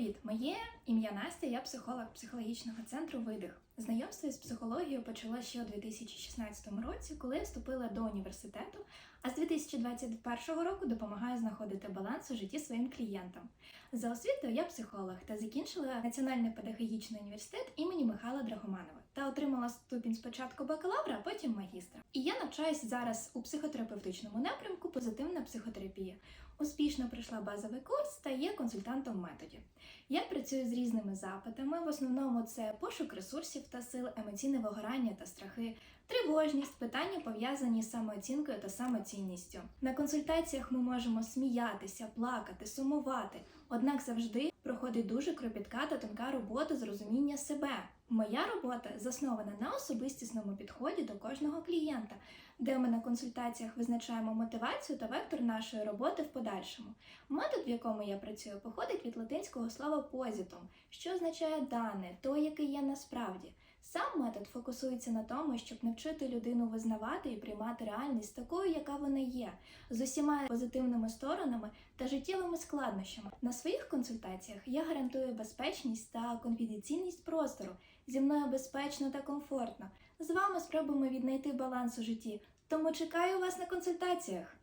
Привіт! Моє ім'я Настя, я психолог психологічного центру Видих. Знайомство з психологією почала ще у 2016 році, коли я вступила до університету, а з 2021 року допомагаю знаходити баланс у житті своїм клієнтам. За освітою я психолог та закінчила Національний педагогічний університет імені Михайла Драгоманова та отримала ступінь спочатку бакалавра, а потім магістра. І я навчаюсь зараз у психотерапевтичному напрямку позитивна психотерапія. Успішно пройшла базовий курс та є консультантом в методі. Я працюю з різними запитами. В основному це пошук ресурсів та сил, емоційне вигорання та страхи, тривожність, питання пов'язані з самооцінкою та самоцінністю. На консультаціях ми можемо сміятися, плакати, сумувати. Однак завжди проходить дуже кропітка та тонка робота з розуміння себе. Моя робота заснована на особистісному підході до кожного клієнта, де ми на консультаціях визначаємо мотивацію та вектор нашої роботи в подальшому. Метод, в якому я працюю, походить від латинського слова позитум, що означає дане, то, яке є насправді. Сам метод фокусується на тому, щоб навчити людину визнавати і приймати реальність такою, яка вона є, з усіма позитивними сторонами та життєвими складнощами. На своїх консультаціях я гарантую безпечність та конфіденційність простору. Зі мною безпечно та комфортно. З вами спробуємо віднайти баланс у житті. Тому чекаю вас на консультаціях.